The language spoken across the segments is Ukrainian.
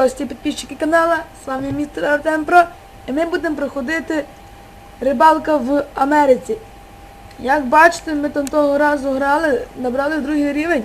гості, підписчики канала. З вами містер Артем Про. І ми будемо проходити рибалка в Америці. Як бачите, ми там того разу грали, набрали другий рівень.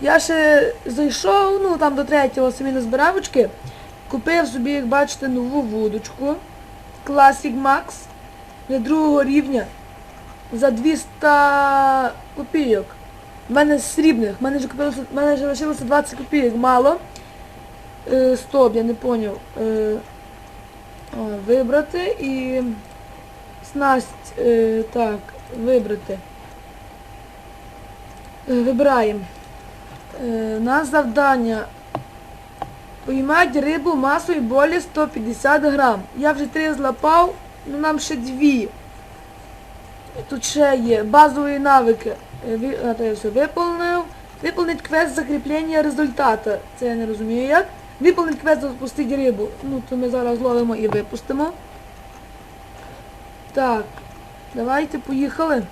Я ще зайшов, ну там до третього собі на збиравочки. Купив собі, як бачите, нову вудочку. Classic Max для другого рівня за 200 копійок. У мене з срібних, в мене вже лишилося 20 копійок, мало. Е, стоп, я не поняв. Е, вибрати і снасть, е, так, вибрати. Е, вибираємо. Е, на завдання. Поймати рибу масою болі 150 грам. Я вже три злапав, ну нам ще дві. Тут ще є базові навики. Е, я все виповнив. Виповнить квест закріплення результату. Це я не розумію як. Виповнить квест запустити рибу. Ну, то ми зараз ловимо і випустимо. Так. Давайте поїхали.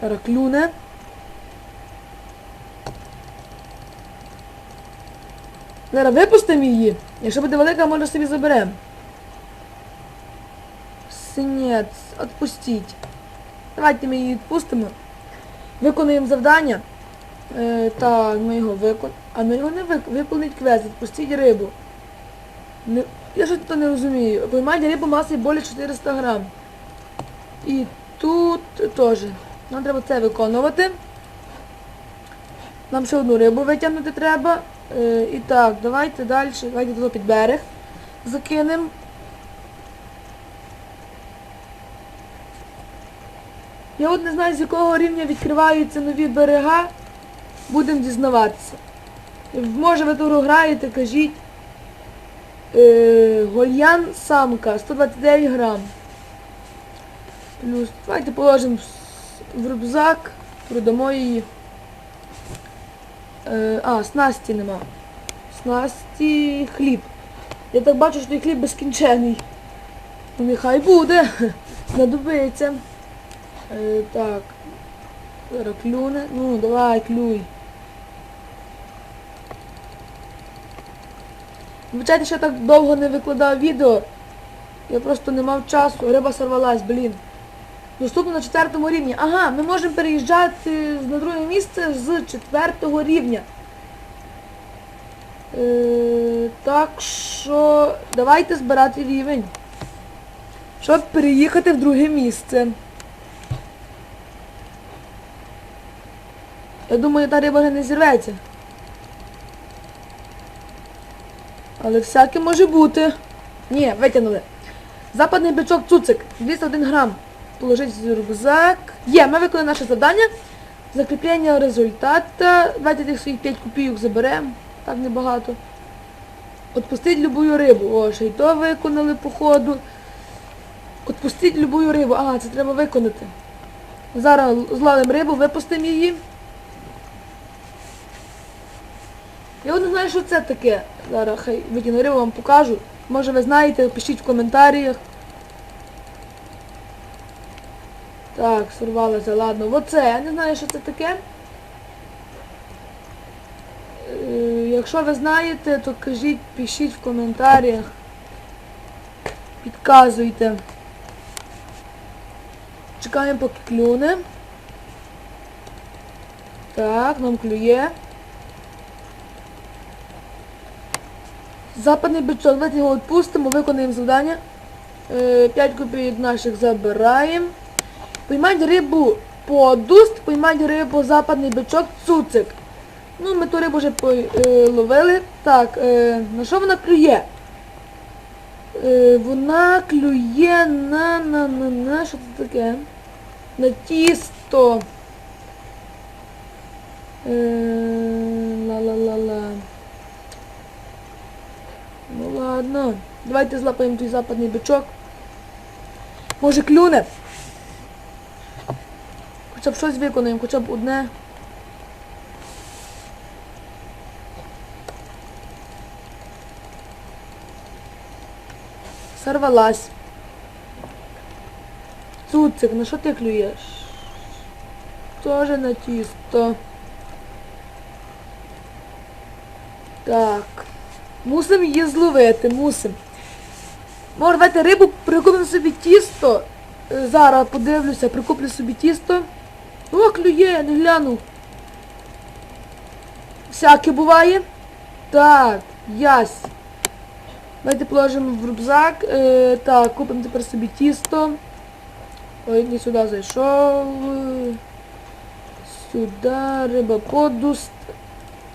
Зараз клюне. Зараз випустимо її. Якщо буде велика, може собі заберемо. Синець, відпустіть. Давайте ми її відпустимо. Виконуємо завдання. Е, так, ми його виконуємо. А ми його не вик... виконують квест, відпустіть рибу. Не... Я щось тут не розумію. Поймайте рибу масою более 400 грам. І тут теж. Нам треба це виконувати. Нам ще одну рибу витягнути треба. Е, і так, давайте далі. Давайте туди під берег закинемо. Я от не знаю, з якого рівня відкриваються нові берега. Будемо дізнаватися. Може ви ту гру граєте, кажіть. Е, гольян самка, 129 грам. Плюс. Давайте положимо в рюкзак, продамо її. Е, а, снасті нема. Снасті хліб. Я так бачу, що той хліб безкінчений. Ну нехай буде. Знадобиться. Е, так. Клюне. Ну, давай, клюй. Вибачайте, що я так довго не викладав відео. Я просто не мав часу. Риба сорвалась, блін. Доступно на четвертому рівні. Ага, ми можемо переїжджати на друге місце з четвертого рівня. Е, так що давайте збирати рівень. Щоб переїхати в друге місце. Я думаю, та риба вже не зірветься. Але всяке може бути. Ні, витягнули. Западний бичок цуцик. 201 грам. Положить в рюкзак. Є, ми виконали наше завдання. Закріплення результата. Давайте тих своїх 5 копійок заберемо. Так небагато. Отпустить любую рибу. О, ще й то виконали по ходу. Отпустіть любую рибу. Ага, це треба виконати. Зараз зловимо рибу, випустимо її. Я не знаю, що це таке. Зараз хай витягну вам покажу. Може ви знаєте, пишіть в коментарях. Так, сорвалося, ладно. Оце, я не знаю, що це таке. Е, якщо ви знаєте, то кажіть, пишіть в коментарях. Підказуйте. Чекаємо поки клюне. Так, нам клює. Западний бичок, давайте його відпустимо, виконуємо завдання. 5 копійок наших забираємо. Поймать рибу подуст, поймать рибу западний бичок, цуцик. Ну, ми ту рибу вже ловили. Так, е, на що вона клює? Е, вона клює на на на на що це таке? На тісто. Е, Ла-ла-ла-ла. Ладно. Давайте злапаємо той западний бичок. Може клюне? Хоча б щось виконаємо, хоча б одне. Сорвалась. Цуцик, на що ти клюєш? Тоже на тісто. Так. Мусимо її зловити, мусимо. Може, давайте рибу прикупимо собі тісто. Е, Зараз подивлюся, прикуплю собі тісто. О, клює, я не глянув. Всяке буває. Так, ясь. Давайте положимо в рюкзак. Е, так, купимо тепер собі тісто. Ой, не сюди зайшов. Сюди, риба подуст.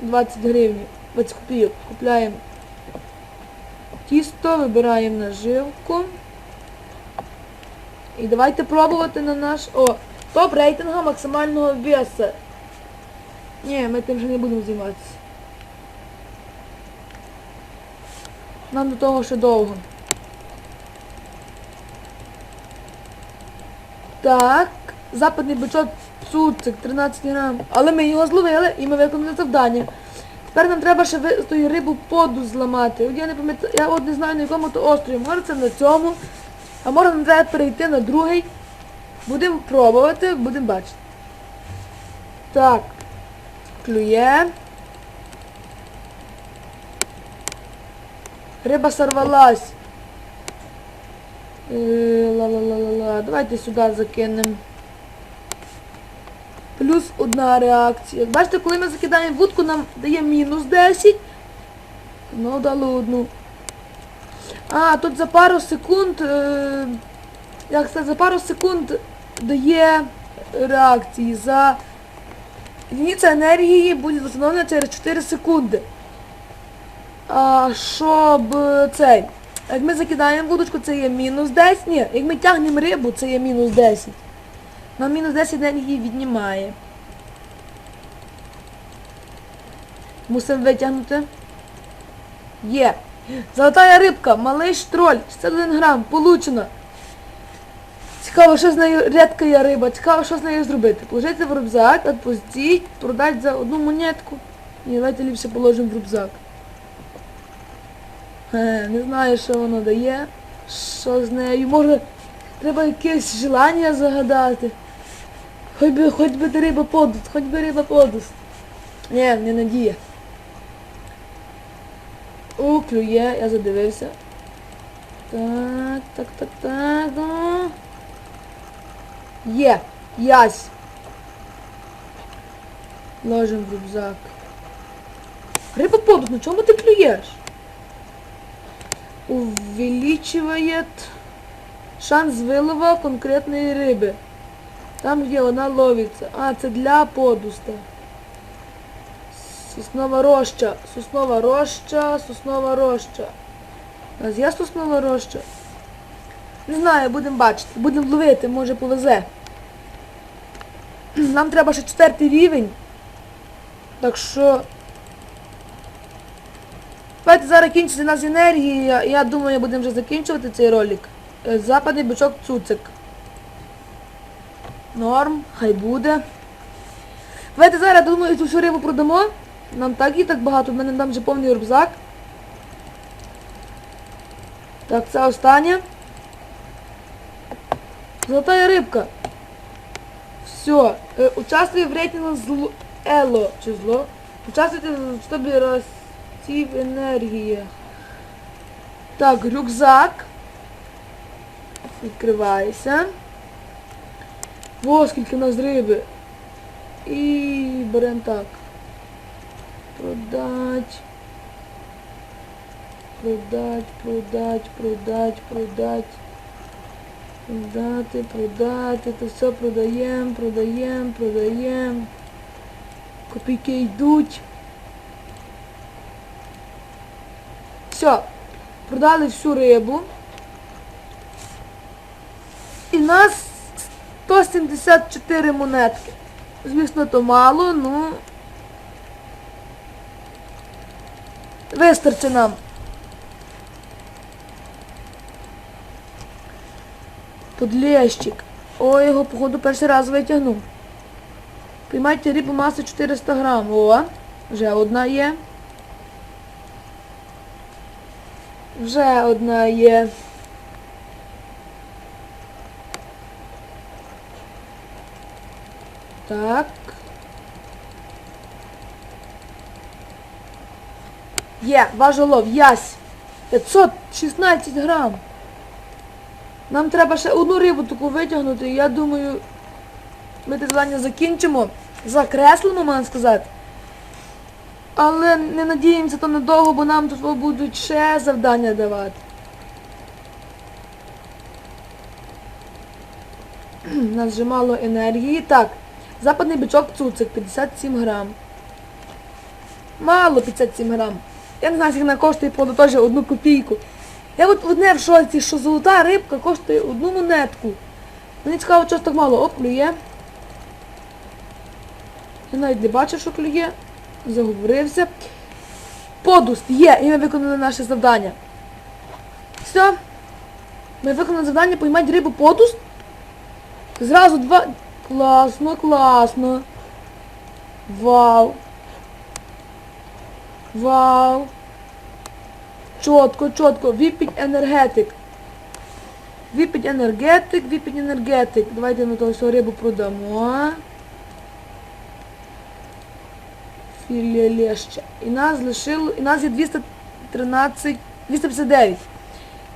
20 гривень. 20 копійок. Купляємо тісто, вибираємо наживку. І давайте пробувати на наш... О, топ рейтинга максимального веса. Ні, ми тим вже не будемо займатися. Нам до того ще довго. Так, западний бичок цуцик, 13 грам. Але ми його зловили і ми виконали завдання. Тепер нам треба ще ви- ту рибу поду зламати. От я не пам'ятаю, я от не знаю на якому то острові. Може це на цьому. А може нам треба перейти на другий. Будемо пробувати, будемо бачити. Так. Клює. Риба сорвалась. Е, Ла-ла-ла-ла-ла. Давайте сюди закинемо. Плюс одна реакція. Бачите, коли ми закидаємо вудку, нам дає мінус 10. Ну, дало одну. А, тут за пару секунд. Е, як це, за пару секунд дає реакції. За единиця енергії буде встановлена через 4 секунди. А, щоб цей. Як ми закидаємо вудочку, це є мінус 10. Ні, як ми тягнемо рибу, це є мінус 10. Нам мінус 10 енергії віднімає. Мусимо витягнути. Є. Золотая рибка, малий штроль, 61 грам, получено. Цікаво, що з нею рідка є риба, цікаво, що з нею зробити. Положити в рюкзак, відпустіть, продати за одну монетку. Ні, давайте ліпше положимо в рюкзак. Е, не знаю, що воно дає. Що з нею. Може, треба якесь желання загадати. Хоч би, хоч би ти риба подуст, хоч би риба подуст. Ні, не надія. О, клює, я задивився. Так, так, так, так. о. Є, ясь. Ложим в рюкзак. Риба подуст, на чому ти клюєш? Увеличивает шанс вилова конкретної риби. Там, где вона ловиться. А, це для подуста. Соснова роща. Соснова роща, соснова роща. У нас є соснова роща? Не знаю, будемо бачити. Будемо ловити, може повезе. Нам треба ще четвертий рівень. Так що... Давайте зараз кінчиться нас енергія. Я думаю, будемо вже закінчувати цей ролик. Е, Западний бичок цуцик. Норм, хай буде. Давайте зараз, думаю, цю всю рибу продамо. Нам так і так багато, в мене там вже повний рюкзак. Так, це остання. Золотая рибка. Все. Участвує в рейтингу зло... Ело. Чи зло? Участвуйте в тобі розців енергії. Так, рюкзак. Відкривайся. Во, скільки в нас риби. І беремо так. Продать. Продать, продать, продать, продать. Продати, продати. Це все продаємо, продаємо, продаємо. Копійки йдуть. Все. Продали всю рибу. І нас 174 монетки. Звісно, то мало, ну вистачить нам. Подлещик. О, його, походу, перший раз витягнув. Приймайте рибу масу 400 грам. О, вже одна є. Вже одна є. Так. Є, важолов, ясь. 516 грам. Нам треба ще одну рибу таку витягнути, я думаю, ми це завдання закінчимо. Закреслимо, можна сказати. Але не надіємося то надовго, бо нам тут будуть ще завдання давати. У нас вже мало енергії. Так, западний бичок цуцик 57 грам. Мало 57 грам. Я не знаю, скільки вона коштує, походу, теж одну копійку. Я от одне в шоці, що золота рибка коштує одну монетку. Мені цікаво, чого так мало. О, клює. Я навіть не бачив, що клює. Заговорився. Подуст є, і ми виконали наше завдання. Все. Ми виконали завдання поймати рибу подуст. Зразу два. Класно, класно. Вау. Вау. Чотко, чотко. Випіть енергетик. Випіть енергетик, випіть енергетик. Давайте ми того всього рибу продамо. Філія леща. І нас лишило. І нас є 213. 259.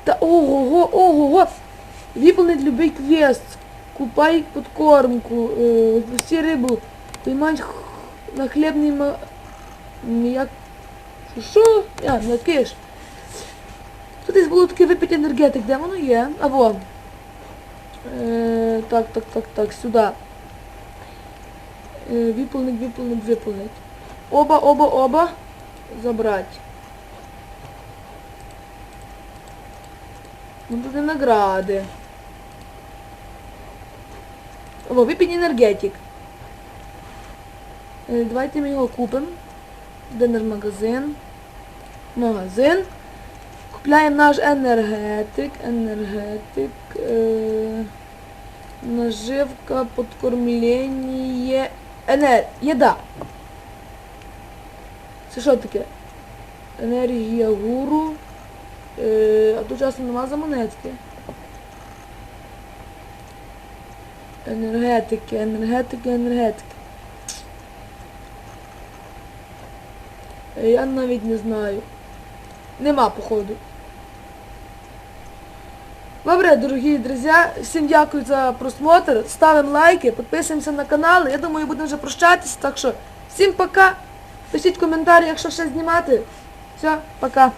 Та ого-го, ого-го. Виповнить любий квест. Купай подкормку. Е, всі рибу. Поймать на хлібний ма... Як... Що? А, не киш. Тут десь було випити енергетик, де воно є? Або. Е, так, так, так, так, сюди. Е, виповнить, виповнить, виповнить. Оба, оба, оба. Забрать. Ну тут і награди. О, випіть енергетик. Е, Давайте ми його купимо. Де наш магазин? Магазин. Купляємо наш енергетик. Енергетик. Е, наживка, подкормлення. Енер... Єда. Це що таке? Енергія гуру. Е, а тут часом нема за монетки. Енергетики, енергетики, енергетики. Я навіть не знаю. Нема, походу. Добре, дорогі друзі, всім дякую за просмотр. Ставимо лайки, підписуємося на канал. Я думаю, будемо вже прощатися. Так що всім пока. Пишіть коментарі, якщо ще знімати. Все, пока.